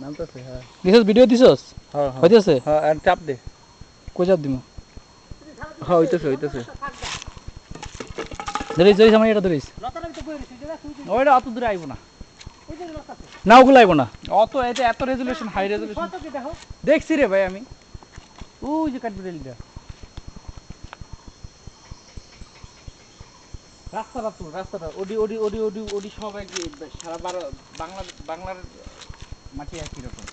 নামতেছে হ্যাঁ। দিছস ভিডিও দিছস? হ্যাঁ হ্যাঁ। হইতেছে? হ্যাঁ আর চাপ দে। কই যাব দিমু? হ্যাঁ হইতেছে হইতেছে। ধরিস ধরিস আমার এটা ধরিস। ওইটা অত দূরে আইব না। না ওগুলো আইব না। অত এত রেজুলেশন হাই রেজুলেশন দেখছি রে ভাই আমি। ওই যে কাঠবিড়ালিটা। রাস্তাটা তো রাস্তাটা। ওডি ওডি ওডি ওডি ওডি সব একই সারা বারো বাংলা বাংলার মাটি একই রকম?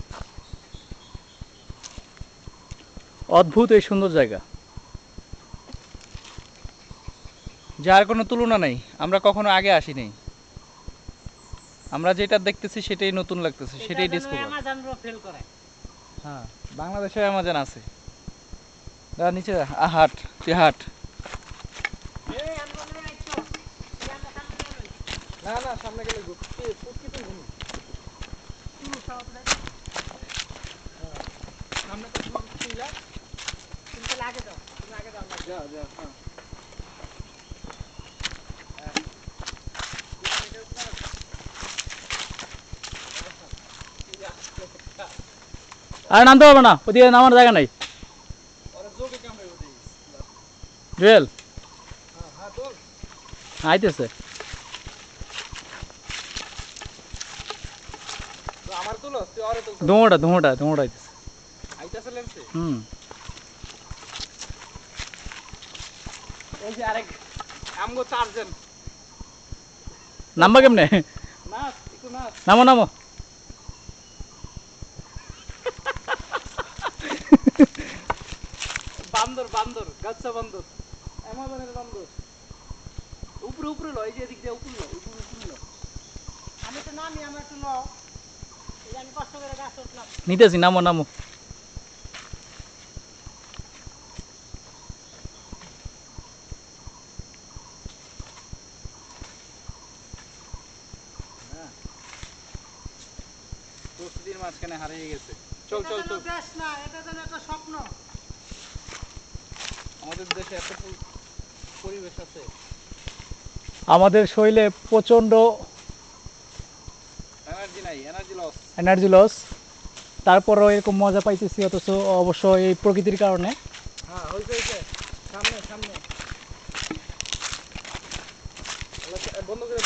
অদ্ভুত এই সুন্দর জায়গা। যার কোনো তুলনা নাই আমরা কখনো আগে আসিনি। আমরা যেটা দেখতেছি সেটাই নতুন লাগতেছে সেটাই ডিসকভার হ্যাঁ বাংলাদেশে আমাজন আছে। দা নিচে আ, হাট তুই হাট না না সামনে গেলে সামনে তো ছিলা তুমি ছিলা যা যা হ্যাঁ। আর নামতে পারবে না ওদিকে নামার জায়গা নাই। জুয়েল। হ্যাঁ হ্যাঁ আইতেছে। আমার তুলো তুই আরে তুল ধোঁয়াটা ধোঁয়াটা ধোঁয়াটা আইতেছে। আইতাছে লেন্সে? হুম। এই যে আরেক আমগো চারজন। নামবা কেমনে? নাচ একটু নাচ নামো নামো। বান্দর বান্দর গাছা বান্দর। অ্যামাজনের বান্দর। উপরে উপরে লয় যে এদিক দিয়ে উপরে লয় উপরে উপরে লয় আমি তো নামি আমার একটু লও নিতেছি নামো নামো। প্রস্তুতির মাঝখানে হারিয়ে গেছে। চল চল চল। দেশ না এটা যেন একটা স্বপ্ন। আমাদের দেশে এত পরিবেশ আছে। আমাদের শরীরে প্রচণ্ড এনার্জি নাই এনার্জি লস তারপরও এরকম মজা পাইতেছি অথচ অবশ্য এই প্রকৃতির কারণে। হ্যাঁ বন্ধ করে